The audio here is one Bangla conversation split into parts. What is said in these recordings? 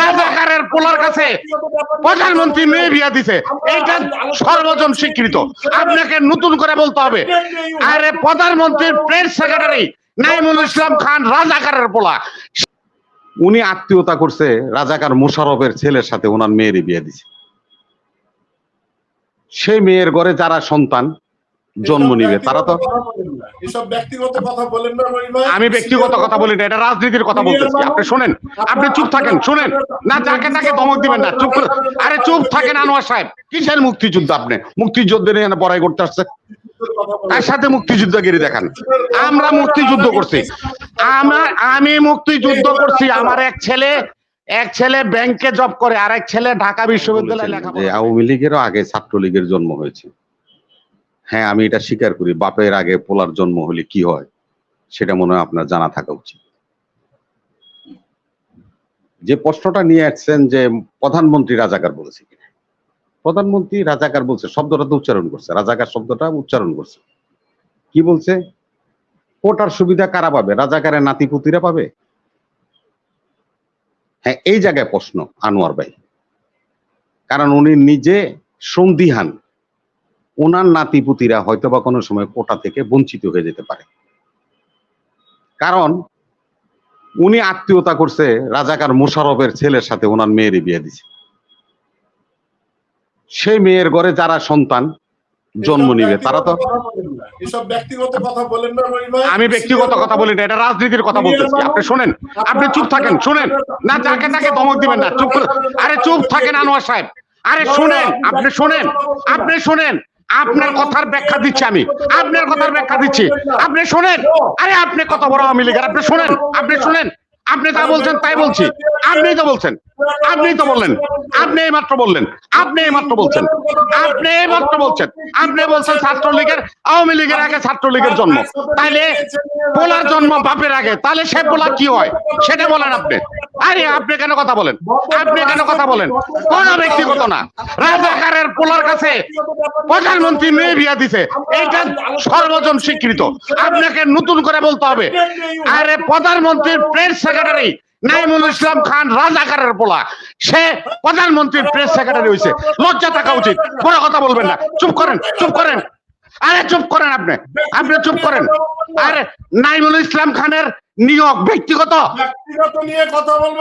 রাজাকারের পোলার কাছে প্রধানমন্ত্রী মেয়ে বিয়া দিছে। এইটা সর্বজন স্বীকৃত। আপনাকে নতুন করে বলতে হবে। আরে প্রধানমন্ত্রীর প্রেস সেক্রেটারি নাইমুল ইসলাম খান রাজাকারের পোলা। উনি আত্মীয়তা করছে রাজাকার মুশারফের ছেলের সাথে, ওনার মেয়েরই বিয়ে দিছে। সেই মেয়ের ঘরে যারা সন্তান জন্ম নিবে। তারা তো এসব ব্যক্তিগত কথা বলেন না রহিম ভাই। আমি ব্যক্তিগত কথা বলি না এটা রাজনীতির কথা বলতেছি। আপনি শোনেন আপনি চুপ থাকেন শুনেন। না যাকে তাকে ধমক দিবেন না চুপ করে আরে চুপ থাকেন আনোয়ার সাহেব। কিসের মুক্তিযুদ্ধ আপনি? মুক্তিযুদ্ধ নিয়ে বড়াই করতে আসছে। তার সাথে মুক্তিযুদ্ধগিরি দেখান। আমরা মুক্তিযুদ্ধ করছি। আমার আমি মুক্তিযুদ্ধ করছি। আমার এক ছেলে এক ছেলে ব্যাংকে জব করে আর এক ছেলে ঢাকা বিশ্ববিদ্যালয়ে লেখাপড়া আওয়ামী লীগেরও আগে ছাত্রলীগের জন্ম হয়েছে। হ্যাঁ আমি এটা স্বীকার করি, বাপের আগে পোলার জন্ম হলে কি হয়, সেটা মনে হয় আপনার জানা থাকা উচিত। যে প্রশ্নটা নিয়ে আসছেন যে প্রধানমন্ত্রী রাজাকার বলেছে কিনা প্রধানমন্ত্রী রাজাকার বলছে, শব্দটা তো উচ্চারণ করছে, রাজাকার শব্দটা উচ্চারণ করছে। কি বলছে? কোটার সুবিধা কারা পাবে? রাজাকারের নাতিপুতিরা পাবে? হ্যাঁ এই জায়গায় প্রশ্ন, আনোয়ার ভাই। কারণ উনি নিজে সন্দিহান। ওনার নাতিপুতিরা হয়তো বা কোনো সময় কোটা থেকে বঞ্চিত হয়ে যেতে পারে। কারণ উনি আত্মীয়তা করছে রাজাকার মুশারফের ছেলের সাথে ওনার মেয়েরই বিয়ে দিছে। সেই মেয়ের ঘরে যারা সন্তান জন্ম নিবে তারা তো। আমি ব্যক্তিগত কথা বলি না এটা রাজনীতির কথা বলতেছি। আপনি শোনেন আপনি চুপ থাকেন শুনেন। না যাকে তাকে ধমক দিবেন না চুপ আরে চুপ থাকেন আনোয়ার সাহেব। আরে শোনেন আপনি শোনেন আপনি শুনেন। আপনার কথার ব্যাখ্যা দিচ্ছি আমি। আপনার কথার ব্যাখ্যা দিচ্ছি। আপনি শোনেন। আরে, আপনি কত বড় আওয়ামী লীগের? আপনি শোনেন। আপনি শোনেন। আপনি যা বলছেন তাই বলছি। আপনি তো বলছেন। আপনিই তো বললেন। আপনি এইমাত্র বললেন। আপনি এইমাত্র বলছেন। আপনি এইমাত্র বলছেন। আপনি বলছেন ছাত্রলীগের, আওয়ামী লীগের আগে ছাত্রলীগের জন্ম। তাইলে পোলার জন্ম বাপের আগে। তাহলে সে পোলা কি হয়? সেটা বলেন আপনি। আরে, আপনি কেন কথা বলেন? আপনি কেন কথা বলেন? কোন ব্যক্তিগত না। রাজাকারের পোলার কাছে প্রধানমন্ত্রী মেয়ে বিয়া দিছে। এইটা সর্বজন স্বীকৃত। আপনাকে নতুন করে বলতে হবে। আরে, প্রধানমন্ত্রীর প্রেস সেক্রেটারি নাইমুল ইসলাম খান রাজাকারের পোলা। সে প্রধানমন্ত্রীর প্রেস সেক্রেটারি হয়েছে লজ্জা থাকা উচিত। কোনো কথা বলবেন না। চুপ করেন চুপ করেন। আরে চুপ করেন আপনি। আপনি চুপ করেন। আরে নাইমুল ইসলাম খানের নিয়োগ ব্যক্তিগত।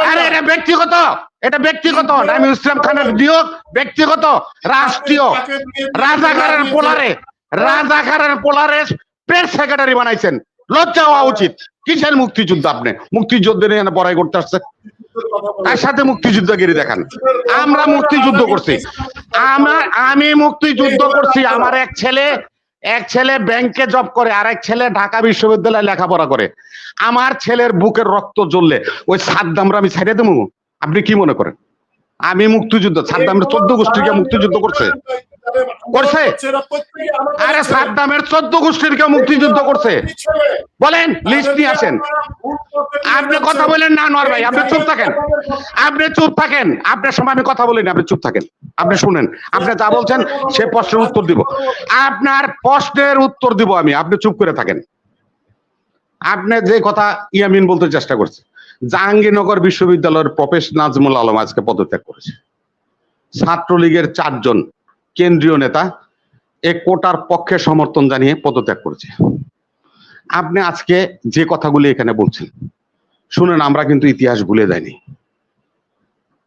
আরে এটা ব্যক্তিগত। এটা ব্যক্তিগত। নাইমুল ইসলাম খানের নিয়োগ ব্যক্তিগত। রাষ্ট্রীয়। রাজাকারের পোলারে। রাজাকারের পোলারে প্রেস সেক্রেটারি বানাইছেন। লজ্জা হওয়া উচিত। কিসের মুক্তিযুদ্ধ আপনি? মুক্তিযুদ্ধ নিয়ে বড়াই করতে আসছে। তার সাথে মুক্তিযুদ্ধগিরি দেখান। আমরা মুক্তিযুদ্ধ করছি। আমার, আমি মুক্তিযুদ্ধ করছি। আমার এক ছেলে এক ছেলে ব্যাংকে জব করে, আর এক ছেলে ঢাকা বিশ্ববিদ্যালয়ে লেখাপড়া করে। আমার ছেলের বুকের রক্ত জ্বললে ওই সাদ্দামরা আমি ছেড়ে দেবো। আপনি কি মনে করেন? আমি মুক্তিযুদ্ধ, সাদ্দামের চোদ্দ গোষ্ঠীকে মুক্তিযুদ্ধ করছে। করছে? আরে সাদ্দামের চোদ্দ গোষ্ঠীর কেউ মুক্তিযুদ্ধ করছে। বলেন লিস্ট নিয়ে আসেন। আপনি কথা বলেন না ভাই, আপনি চুপ থাকেন। আপনি চুপ থাকেন। আপনার সময় আমি কথা আপনি চুপ থাকেন। আপনি শুনেন। আপনি যা বলছেন, সে প্রশ্নের উত্তর দিব। আপনার প্রশ্নের উত্তর দিব আমি, আপনি চুপ করে থাকেন। আপনি যে কথা ইয়ামিন বলতে চেষ্টা করছে, জাহাঙ্গীরনগর বিশ্ববিদ্যালয়ের প্রফেস নাজমুল আলম আজকে পদত্যাগ করেছে। ছাত্রলীগের চারজন কেন্দ্রীয় নেতা এ কোটার পক্ষে সমর্থন জানিয়ে পদত্যাগ করেছে। আপনি আজকে যে কথাগুলি এখানে বলছেন, শুনেন, আমরা কিন্তু ইতিহাস ভুলে যাইনি।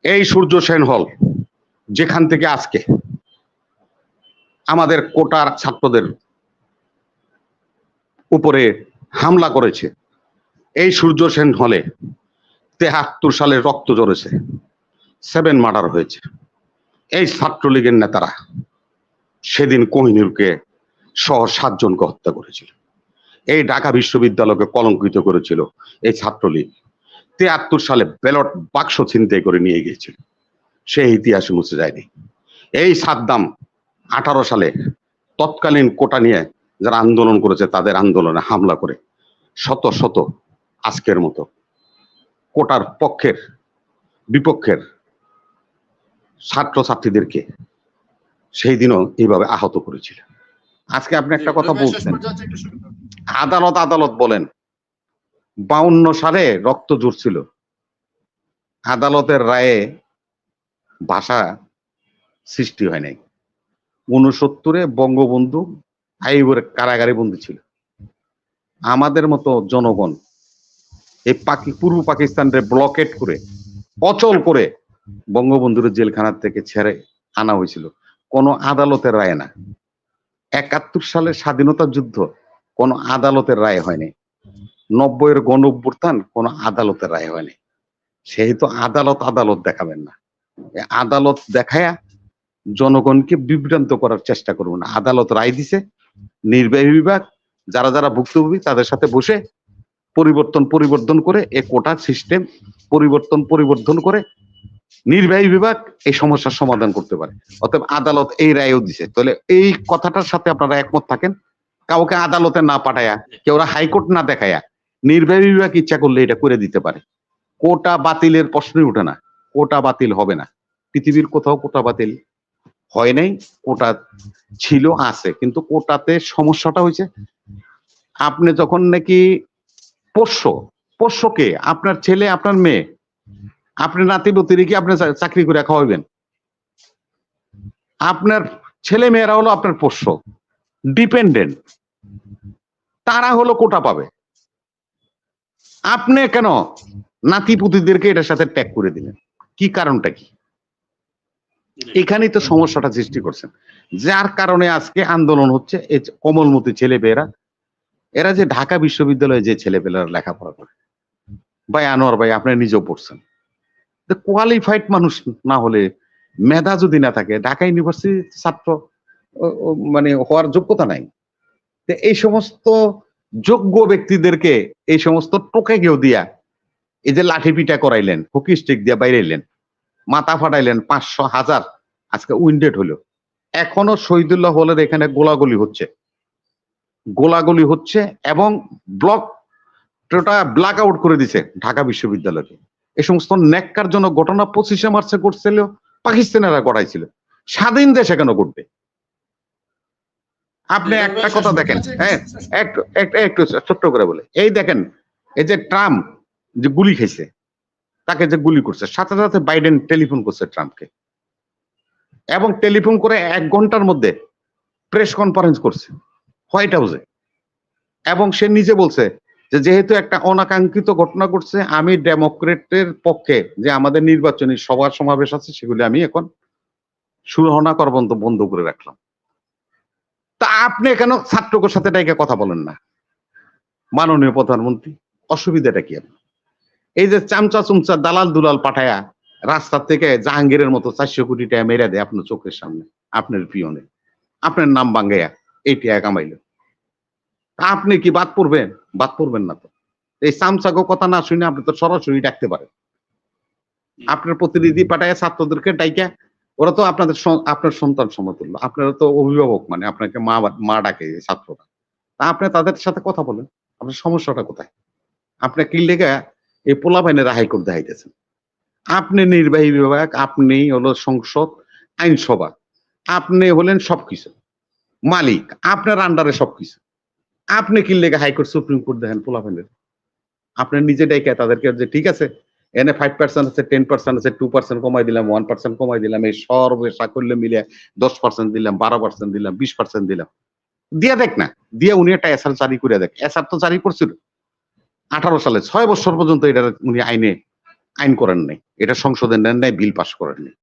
এই সূর্য সেন হল, যেখান থেকে আজকে আমাদের কোটার ছাত্রদের উপরে হামলা করেছে, এই সূর্য সেন হলে তেহাত্তর সালে রক্ত ঝরেছে, সেভেন মার্ডার হয়েছে। এই ছাত্রলীগের নেতারা সেদিন কোহিনুরকে সহ সাতজনকে হত্যা করেছিল। এই ঢাকা বিশ্ববিদ্যালয়কে কলঙ্কিত করেছিল এই ছাত্রলীগ। তিয়াত্তর সালে ব্যালট বাক্স ছিনতাই করে নিয়ে গিয়েছিল। সেই ইতিহাসে মুছে যায়নি। এই সাদ্দাম আঠারো সালে তৎকালীন কোটা নিয়ে যারা আন্দোলন করেছে, তাদের আন্দোলনে হামলা করে শত শত আজকের মতো কোটার পক্ষের বিপক্ষের ছাত্রছাত্রীদেরকে সেই দিনও এইভাবে আহত করেছিল আজকে আপনি একটা কথা বলছেন। আদালত আদালত বলেন বাউন্ন সালে রক্ত জুড়ছিল আদালতের রায়ে ভাষা সৃষ্টি হয় নাই। উনসত্তরে বঙ্গবন্ধু আইবুর কারাগারে বন্দী ছিল। আমাদের মতো জনগণ এই পাকি পূর্ব পাকিস্তানকে ব্লকেট করে অচল করে বঙ্গবন্ধুর জেলখানার থেকে ছেড়ে আনা হয়েছিল। কোনো আদালতের রায় না। একাত্তর সালের স্বাধীনতা যুদ্ধ, কোনো আদালতের রায় হয়নি। নব্বইয়ের গণ অভ্যুত্থান কোনো আদালতের রায় হয়নি। সেহেতু আদালত আদালত দেখাবেন না। আদালত দেখায়া জনগণকে বিভ্রান্ত করার চেষ্টা করব না। আদালত রায় দিছে, নির্বাহী বিভাগ, যারা যারা ভুক্তভোগী, তাদের সাথে বসে পরিবর্তন পরিবর্তন করে, এ কোটা সিস্টেম পরিবর্তন পরিবর্তন করে নির্বাহী বিভাগ এই সমস্যার সমাধান করতে পারে। অতএব আদালত এই রায়ও দিছে। তাহলে এই কথাটার সাথে আপনারা একমত থাকেন? কাউকে আদালতে না পাঠায়া, কেউ হাইকোর্ট না দেখায়া নির্বাহী বিভাগ ইচ্ছা করলে এটা করে দিতে পারে। কোটা বাতিলের প্রশ্নই ওঠে না। কোটা বাতিল হবে না। পৃথিবীর কোথাও কোটা বাতিল হয় নাই, কোটা ছিল, আছে। কিন্তু কোটাতে সমস্যাটা হয়েছে। আপনি যখন নাকি পোষ্য, পোষ্যকে, আপনার ছেলে, আপনার মেয়ে আপনি নাতি নতিরে কি আপনি চাকরি করে খাওয়াবেন? আপনার ছেলে মেয়েরা হলো আপনার পোষ্য ডিপেন্ডেন্ট তারা হলো কোটা পাবে। আপনি কেন নাতি পুতিদেরকে এটার সাথে ট্যাগ করে দিলেন? কি কারণটা কি? এখানেই তো সমস্যাটা সৃষ্টি করছেন। যার কারণে আজকে আন্দোলন হচ্ছে যে কমলমতি ছেলেপেয়েরা, এরা যে ঢাকা বিশ্ববিদ্যালয়ে যে ছেলেপেলেরা লেখাপড়া করে। ভাই আনোয়ার ভাই, আপনি নিজেও পড়ছেন। কোয়ালিফাইড মানুষ না হলে মেধা যদি না থাকে, ঢাকা ইউনিভার্সিটির ছাত্র মানে হওয়ার যোগ্যতা নাই। এই সমস্ত যোগ্য ব্যক্তিদেরকে, এই সমস্ত টোকে কেউ দিয়া এই যে লাঠি পিটা করাইলেন হকি স্টিক দিয়া বাইরাইলেন, মাথা ফাটাইলেন পাঁচশো হাজার, আজকে উইন্ডেড হলো। এখনও শহীদুল্লাহ হলের এখানে গোলাগুলি হচ্ছে। গোলাগুলি হচ্ছে এবং ব্লক ব্ল্যাক আউট করে দিছে ঢাকা বিশ্ববিদ্যালয়কে। এই সমস্ত ন্যাক্কারজনক ঘটনা পঁচিশে মার্চে ঘটছিল পাকিস্তানেরা করাইছিল স্বাধীন দেশে কেন ঘটবে? আপনি একটা কথা দেখেন হ্যাঁ একটু ছোট্ট করে বলে। এই দেখেন এই যে ট্রাম্প যে গুলি খেয়েছে তাকে যে গুলি করছে সাথে সাথে বাইডেন টেলিফোন করছে ট্রাম্পকে। এবং টেলিফোন করে এক ঘণ্টার মধ্যে প্রেস কনফারেন্স করছে হোয়াইট হাউসে। এবং সে নিজে বলছে যে যেহেতু একটা অনাকাঙ্ক্ষিত ঘটনা ঘটছে, আমি ডেমোক্রেটের পক্ষে যে আমাদের নির্বাচনী সভা সমাবেশ আছে, সেগুলি আমি এখন সুরহনা করবন্ত বন্ধ করে রাখলাম। তা আপনি কেন ছাত্রকের সাথে ডাইকে কথা বলেন না? মাননীয় প্রধানমন্ত্রী, অসুবিধাটা কি আপনার? এই যে চামচা চুমচা দালাল দুলাল পাঠায়া রাস্তা থেকে জাহাঙ্গীরের মতো চারশো কোটি টাকা মেরে দেয় আপনার চোখের সামনে, আপনার পিয়নে। আপনার নাম বাঙ্গাইয়া এই টাকা কামাইল। আপনি কি বাদ পড়বেন? বাদ পড়বেন না তো। এই চামচাগো কথা না শুনে আপনি তো সরাসরি ডাকতে পারেন। আপনার প্রতিনিধি পাঠায়, ছাত্রদেরকে ডাইকা। ওরা তো আপনাদের আপনার সন্তান সমতুল্য। আপনারা তো অভিভাবক মানে আপনাকে মা মা ডাকে ছাত্ররা। তা আপনি তাদের সাথে কথা বলেন। আপনার সমস্যাটা কোথায়? আপনি কি লেগে এই পোলা বাইনের হাইকোর্ট দেখাইতেছেন? আপনি নির্বাহী বিভাগ, আপনি হলো সংসদ, আইনসভা। আপনি হলেন সবকিছু। মালিক, আপনার আন্ডারে সবকিছু। আপনি কি লেগে হাইকোর্ট সুপ্রিম কোর্ট দেখেন পোলা বাইনের আপনি নিজে ডেকে তাদেরকে যে ঠিক আছে, এনে ফাইভ পার্সেন্ট আছে টেন পার্সেন্ট আছে টু পার্সেন্ট কমাই দিলাম ওয়ান পার্সেন্ট কমাই দিলাম, এই সর্বে সাকল্য মিলে দশ পার্সেন্ট দিলাম, বারো পার্সেন্ট দিলাম, বিশ পার্সেন্ট দিলাম। দিয়ে দেখ না, দিয়ে উনি একটা এসআর জারি করে দেখ। এসআর তো জারি করছিল। আঠারো সালে, ছয় বছর পর্যন্ত এটা উনি আইনে আইন করেন নাই। এটা সংসদে নেন নাই, বিল পাস করেন নাই।